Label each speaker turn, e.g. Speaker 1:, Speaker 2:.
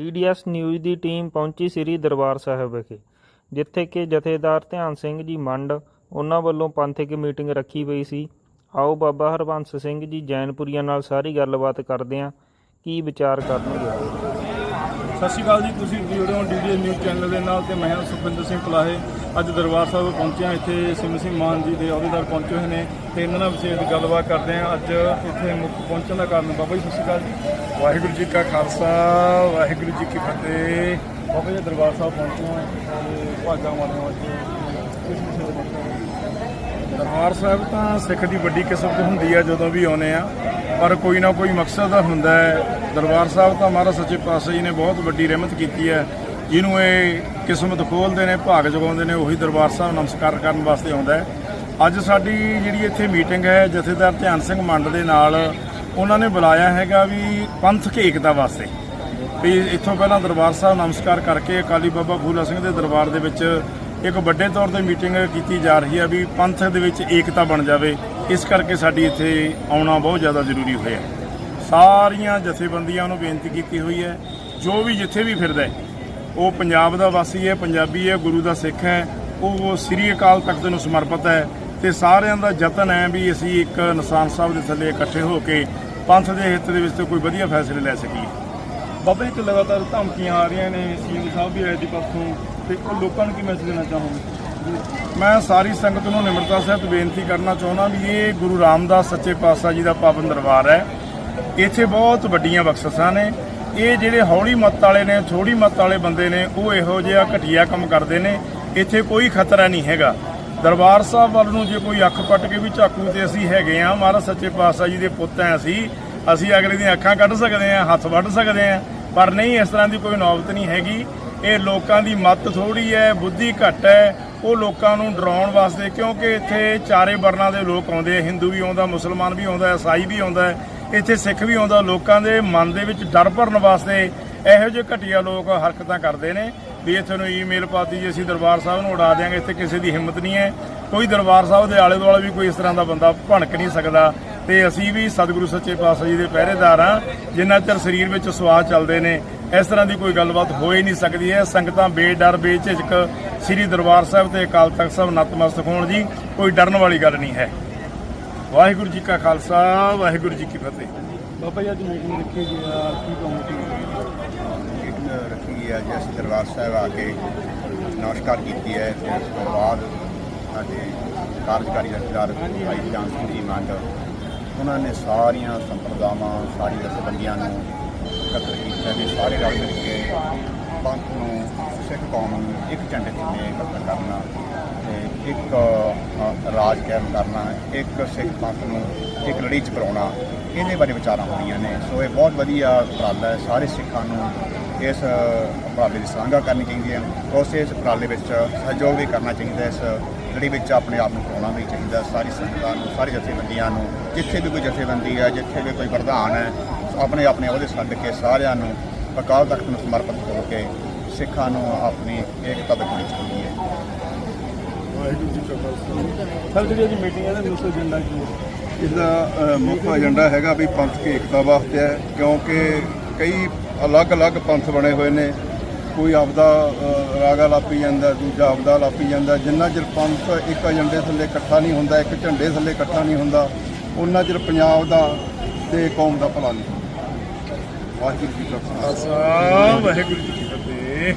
Speaker 1: DDS news ਦੀ team ਪਹੁੰਚੀ ਸ੍ਰੀ ਦਰਬਾਰ ਸਾਹਿਬ ਵਿਖੇ, ਜਿੱਥੇ ਕਿ ਜਥੇਦਾਰ ਧਿਆਨ ਸਿੰਘ ਜੀ ਮੰਡ ਉਹਨਾਂ ਵੱਲੋਂ ਪੰਥਕ ਮੀਟਿੰਗ ਰੱਖੀ ਪਈ ਸੀ। ਆਓ ਬਾਬਾ ਹਰਬੰਸ ਸਿੰਘ ਜੀ ਜੈਨਪੁਰੀਆਂ ਨਾਲ ਸਾਰੀ ਗੱਲਬਾਤ ਕਰਦੇ ਹਾਂ, ਕੀ ਵਿਚਾਰ ਕਰਨਗੇ?
Speaker 2: ਸਤਿ ਸ਼੍ਰੀ ਅਕਾਲ ਜੀ, ਤੁਸੀਂ ਜੁੜੇ ਹੋ ਡੀਡੀ ਨਿਊਜ਼ ਚੈਨਲ ਦੇ ਨਾਲ ਤੇ ਮੈਂ ਸੁਖਵਿੰਦਰ ਸਿੰਘ ਪਲਾਹੇ। ਅੱਜ ਦਰਬਾਰ ਸਾਹਿਬ ਪਹੁੰਚਿਆ ਇੱਥੇ ਸਿੰਘ ਸਿੰਘ ਮਾਨ ਜੀ ਦੇ ਅਹੁਦੇਦਾਰ ਪਹੁੰਚੇ ਹੋਏ ਨੇ ਤੇ ਇਹਨਾਂ ਨਾਲ ਵਿਸ਼ੇਸ਼ ਗੱਲਬਾਤ ਕਰਦੇ ਹਾਂ। ਅੱਜ ਇੱਥੇ ਮੁੱਖ ਪਹੁੰਚਣ ਦਾ ਕਾਰਨ ਬਾਬਾ ਜੀ, ਸਤਿ ਸ਼੍ਰੀ ਅਕਾਲ ਜੀ। ਵਾਹਿਗੁਰੂ ਜੀ ਕਾ ਖਾਲਸਾ, ਵਾਹਿਗੁਰੂ ਜੀ ਕੀ ਫਤਿਹ। ਬਾਬਾ ਜੀ ਦਰਬਾਰ ਸਾਹਿਬ ਪਹੁੰਚੇ ਹਾਂ ਤੇ ਭਾਗਾ ਵਾਲਿਆਂ ਅੱਜ ਦਰਬਾਰ ਸਾਹਿਬ ਤਾਂ ਸਿੱਖ ਦੀ ਵੱਡੀ ਕਿਸਮਤ ਹੁੰਦੀ ਹੈ ਜਦੋਂ ਵੀ ਆਉਨੇ ਆ, ਪਰ ਕੋਈ ਨਾ ਕੋਈ ਮਕਸਦ ਹੁੰਦਾ ਹੈ। ਦਰਬਾਰ ਸਾਹਿਬ ਤਾਂ ਮਹਾਰਾਜ ਸੱਚੇ ਪਾਤਸ਼ਾਹ ਜੀ ਨੇ ਬਹੁਤ ਵੱਡੀ ਰਹਿਮਤ ਕੀਤੀ ਹੈ। ਜਿਹਨੂੰ ਇਹ ਕਿਸਮਤ ਖੋਲਦੇ ਨੇ, ਭਾਗ ਜਗਾਉਂਦੇ ਨੇ, ਉਹੀ ਦਰਬਾਰ ਸਾਹਿਬ ਨਮਸਕਾਰ ਕਰਨ ਵਾਸਤੇ ਆਉਂਦਾ ਹੈ। ਅੱਜ ਸਾਡੀ ਜਿਹੜੀ ਇੱਥੇ ਮੀਟਿੰਗ ਹੈ, ਜਥੇਦਾਰ ਧਿਆਨ ਸਿੰਘ ਮੰਡ ਦੇ ਨਾਲ ਉਹਨਾਂ ਨੇ ਬੁਲਾਇਆ ਹੈਗਾ ਵੀ ਪੰਥਕ ਏਕਤਾ ਵਾਸਤੇ। ਵੀ ਇੱਥੋਂ ਪਹਿਲਾਂ ਦਰਬਾਰ ਸਾਹਿਬ ਨਮਸਕਾਰ ਕਰਕੇ ਅਕਾਲੀ ਬਾਬਾ ਫੂਲਾ ਸਿੰਘ ਦੇ ਦਰਬਾਰ ਦੇ ਵਿੱਚ ਇੱਕ ਵੱਡੇ ਤੌਰ ਤੇ ਮੀਟਿੰਗ ਕੀਤੀ ਜਾ ਰਹੀ ਹੈ ਵੀ ਪੰਥ ਦੇ ਵਿੱਚ ਏਕਤਾ ਬਣ ਜਾਵੇ। ਇਸ ਕਰਕੇ ਸਾਡੀ ਇੱਥੇ ਆਉਣਾ ਬਹੁਤ ਜ਼ਿਆਦਾ ਜ਼ਰੂਰੀ ਹੋਇਆ ਸਾਰੀਆਂ ਜਥੇਬੰਦੀਆਂ ਨੂੰ ਬੇਨਤੀ ਕੀਤੀ ਹੋਈ ਹੈ, ਜੋ ਵੀ ਜਿੱਥੇ ਵੀ ਫਿਰਦਾ ਹੈ, ਉਹ ਪੰਜਾਬ ਦਾ ਵਾਸੀ ਹੈ, ਪੰਜਾਬੀ ਹੈ, ਗੁਰੂ ਦਾ ਸਿੱਖ ਹੈ, ਉਹ ਸ੍ਰੀ ਅਕਾਲ ਤਖਤ ਨੂੰ ਸਮਰਪਿਤ ਹੈ। ਤੇ ਸਾਰਿਆਂ ਦਾ ਯਤਨ ਹੈ ਵੀ ਅਸੀਂ ਇੱਕ ਨਿਸ਼ਾਨ ਸਾਹਿਬ ਦੇ ਥੱਲੇ ਇਕੱਠੇ ਹੋ ਕੇ ਪੰਥ ਦੇ ਹਿੱਤ ਦੇ ਵਿੱਚ ਤੇ ਕੋਈ ਵਧੀਆ ਫੈਸਲੇ ਲੈ ਸਕੀਏ। ਬਾਬਾ ਜੀ, ਤੇ ਲਗਾਤਾਰ ਧਮਕੀਆਂ ਆ ਰਹੀਆਂ ਨੇ ਸੀਐਮ ਸਾਹਿਬ ਵੀ ਆਏ ਦੀ ਪੱਖੋਂ ਤੇ ਉਹ ਲੋਕਾਂ ਨੂੰ ਕੀ ਮੈਸੇਜ ਦੇਣਾ ਚਾਹੋਗੇ? ਮੈਂ ਸਾਰੀ ਸੰਗਤ ਨੂੰ ਨਿਮਰਤਾ ਸਹਿਤ ਬੇਨਤੀ ਕਰਨਾ ਚਾਹੁੰਦਾ ਵੀ ਇਹ ਗੁਰੂ ਰਾਮਦਾਸ ਸੱਚੇ ਪਾਤਸ਼ਾਹ ਜੀ ਦਾ ਪਾਵਨ ਦਰਬਾਰ ਹੈ। ਇੱਥੇ ਬਹੁਤ ਵੱਡੀਆਂ ਬਖਸ਼ਿਸ਼ਾਂ ਨੇ। ਇਹ ਜਿਹੜੇ ਹੌਲੀ ਮੱਤ ਵਾਲੇ ਨੇ ਥੋੜੀ ਮੱਤ ਵਾਲੇ ਬੰਦੇ ਨੇ, ਉਹ ਇਹੋ ਜਿਹਾ ਘਟੀਆ ਕੰਮ ਕਰਦੇ ਨੇ। ਇੱਥੇ ਕੋਈ ਖਤਰਾ ਨਹੀਂ ਹੈਗਾ। ਦਰਬਾਰ ਸਾਹਿਬ ਵੱਲ ਨੂੰ ਜੇ ਕੋਈ ਅੱਖ ਪੱਟ ਕੇ ਵੀ ਝਾਕੂ ਤੇ ਅਸੀਂ ਹੈਗੇ ਆ ਮਹਾਰਾਜ ਸੱਚੇ ਪਾਤਸ਼ਾਹ ਜੀ ਦੇ ਪੁੱਤ ਆ ਅਸੀਂ ਅਸੀਂ ਅਗਲੇ ਦੀਆਂ ਅੱਖਾਂ ਕੱਢ ਸਕਦੇ ਆ ਹੱਥ ਵੱਢ ਸਕਦੇ ਆ ਪਰ ਨਹੀਂ, ਇਸ ਤਰ੍ਹਾਂ ਦੀ ਕੋਈ ਨੌਬਤ ਨਹੀਂ ਹੈਗੀ। ਇਹ ਲੋਕਾਂ ਦੀ ਮੱਤ ਥੋੜੀ ਹੈ, ਬੁੱਧੀ ਘੱਟ ਹੈ, ਉਹ ਲੋਕਾਂ ਨੂੰ ਡਰਾਉਣ ਵਾਸਤੇ, ਕਿਉਂਕਿ ਇੱਥੇ ਚਾਰੇ ਵਰਨਾਂ ਦੇ ਲੋਕ ਆਉਂਦੇ ਆ, ਹਿੰਦੂ ਵੀ ਆਉਂਦਾ, ਮੁਸਲਮਾਨ ਵੀ ਆਉਂਦਾ, ਈਸਾਈ ਵੀ ਆਉਂਦਾ, ਇੱਥੇ ਸਿੱਖ ਵੀ ਆਉਂਦਾ, ਲੋਕਾਂ ਦੇ ਮਨ ਦੇ ਵਿੱਚ ਡਰ ਭਰਨ ਵਾਸਤੇ ਇਹੋ ਜਿਹੇ ਘਟੀਆ ਲੋਕ ਹਰਕਤਾਂ ਕਰਦੇ ਨੇ ਵੀ ਇੱਥੇ ਨੂੰ ਈਮੇਲ ਪਾਤੀ ਜੀ, ਅਸੀਂ ਦਰਬਾਰ ਸਾਹਿਬ ਨੂੰ ਉਡਾ ਦਿਆਂਗੇ, ਇੱਥੇ ਕਿਸੇ ਦੀ ਹਿੰਮਤ ਨਹੀਂ ਹੈ। ਕੋਈ ਦਰਬਾਰ ਸਾਹਿਬ ਦੇ ਆਲੇ ਦੁਆਲੇ ਵੀ ਕੋਈ ਇਸ ਤਰ੍ਹਾਂ ਦਾ ਬੰਦਾ ਭਣਕ ਨਹੀਂ ਸਕਦਾ ਤੇ ਅਸੀਂ ਵੀ ਸਤਿਗੁਰੂ ਸੱਚੇ ਪਾਤਸ਼ਾਹ ਜੀ ਦੇ ਪਹਿਰੇਦਾਰ ਹਾਂ, ਜਿੰਨਾ ਚਿਰ ਸਰੀਰ ਵਿੱਚ ਸਵਾਸ ਚੱਲਦੇ ਨੇ, ਇਸ ਤਰ੍ਹਾਂ ਦੀ ਕੋਈ ਗੱਲਬਾਤ ਹੋ ਹੀ ਨਹੀਂ ਸਕਦੀ ਹੈ। ਸੰਗਤਾਂ ਬੇਡਰ, ਬੇਝਿਜਕ ਸ੍ਰੀ ਦਰਬਾਰ ਸਾਹਿਬ ਤੇ ਅਕਾਲ ਤਖਤ ਸਾਹਿਬ ਨਤਮਸਤਕ ਹੋਣ ਜੀ, ਕੋਈ ਡਰਨ ਵਾਲੀ ਗੱਲ ਨਹੀਂ ਹੈ। ਵਾਹਿਗੁਰੂ ਜੀ ਕਾ ਖਾਲਸਾ, ਵਾਹਿਗੁਰੂ ਜੀ ਕੀ ਫਤਿਹ। ਬਾਬਾ ਜੀ, ਅੱਜ ਮੀਟਿੰਗ ਰੱਖੀ ਗਈ ਕੀ ਕਮੇਟੀ
Speaker 3: ਰੱਖੀ ਹੈ। ਜੀ ਅਸੀਂ ਦਰਬਾਰ ਸਾਹਿਬ ਆ ਕੇ ਨਮਸਕਾਰ ਕੀਤੀ ਹੈ ਤੇ ਉਸ ਤੋਂ ਬਾਅਦ ਸਾਡੇ ਕਾਰਜਕਾਰੀ ਜਥੇਦਾਰ ਭਾਈ ਜਾਨ ਸਿੰਘ ਜੀ ਮੰਡ ਉਹਨਾਂ ਨੇ ਸਾਰੀਆਂ ਸੰਪਰਦਾਵਾਂ, ਸਾਰੀਆਂ ਜਥੇਬੰਦੀਆਂ ਨੂੰ ਇਕੱਤਰ ਕੀਤਾ ਵੀ ਸਾਰੇ ਰਲ ਮਿਲ ਕੇ ਪੰਥ ਨੂੰ, ਸਿੱਖ ਕੌਮ ਨੂੰ ਇੱਕ ਝੰਡੇ ਥੱਲੇ ਇਕੱਤਰ ਕਰਨਾ ਤੇ ਇੱਕ ਰਾਜ ਕਾਇਮ ਕਰਨਾ, ਇੱਕ ਸਿੱਖ ਪੰਥ ਨੂੰ ਇੱਕ ਲੜੀ ਚ ਕਰਾਉਣਾ ਇਹਦੇ ਬਾਰੇ ਵਿਚਾਰਾਂ ਹੋਈਆਂ ਨੇ। ਸੋ ਇਹ ਬਹੁਤ ਵਧੀਆ ਉਪਰਾਲਾ ਹੈ। ਸਾਰੇ ਸਿੱਖਾਂ ਨੂੰ ਇਸ ਉਪਰਾਲੇ ਦੀ ਸ਼ਲਾਘਾ ਕਰਨੀ ਚਾਹੀਦੀ ਹੈ। ਉਸ ਇਸ ਉਪਰਾਲੇ ਵਿੱਚ ਸਹਿਯੋਗ ਵੀ ਕਰਨਾ ਚਾਹੀਦਾ ਇਸ ਲੜੀ ਵਿੱਚ ਆਪਣੇ ਆਪ ਨੂੰ ਪਾਉਣਾ ਵੀ ਚਾਹੀਦਾ ਸਾਰੀ ਸੰਗਤਾਂ ਨੂੰ ਸਾਰੀ ਜਥੇਬੰਦੀਆਂ ਨੂੰ ਜਿੱਥੇ ਵੀ ਕੋਈ ਜਥੇਬੰਦੀ ਹੈ ਜਿੱਥੇ ਵੀ ਕੋਈ ਪ੍ਰਧਾਨ ਹੈ ਆਪਣੇ ਆਪਣੇ ਉਹਦੇ ਛੱਡ ਕੇ ਸਾਰਿਆਂ ਨੂੰ ਅਕਾਲ ਤਖਤ ਨੂੰ ਸਮਰਪਿਤ ਹੋ ਕੇ ਸਿੱਖਾਂ ਨੂੰ ਆਪਣੀ ਏਕਤਾ ਦਿਖਾਉਣੀ ਚਾਹੀਦੀ ਹੈ।
Speaker 2: ਵਾਹਿਗੁਰੂ ਜੀ ਕਾ ਖਾਲਸਾ। ਸਰ ਜਿਹੜੀ ਅੱਜ ਮੀਟਿੰਗ ਹੈ ਇਹਦਾ ਮੁੱਖ ਏਜੰਡਾ ਕੀ ਹੈ?
Speaker 4: ਇਸਦਾ ਅ, ਮੁੱਖ ਏਜੰਡਾ ਹੈਗਾ ਵੀ ਪੰਥਕ ਏਕਤਾ ਵਾਸਤੇ ਹੈ ਕਿਉਂਕਿ ਕਈ ਅਲੱਗ-ਅਲੱਗ ਪੰਥ ਬਣੇ ਹੋਏ ਨੇ। ਕੋਈ ਆਪਦਾ ਅ, ਰਾਗਾ ਲਾਪੀ ਜਾਂਦਾ ਦੂਜਾ ਆਪਦਾ ਲਾਪੀ ਜਾਂਦਾ। ਜਿੰਨਾ ਚਿਰ ਪੰਥ ਇੱਕ ਏਜੰਡੇ ਥੱਲੇ ਇਕੱਠਾ ਨਹੀਂ ਹੁੰਦਾ ਇੱਕ ਝੰਡੇ ਥੱਲੇ ਇਕੱਠਾ ਨਹੀਂ ਹੁੰਦਾ ਉਹਨਾਂ ਚਿਰ ਪੰਜਾਬ ਦਾ ਤੇ ਕੌਮ ਦਾ ਭਲਾ ਨਹੀਂ। ਵਾਹਿਗੁਰੂ ਜੀ ਕਾ
Speaker 2: ਖਾਲਸਾ। ਵਾਹਿਗੁਰੂ ਜੀ ਕੀ ਫਤਿਹ।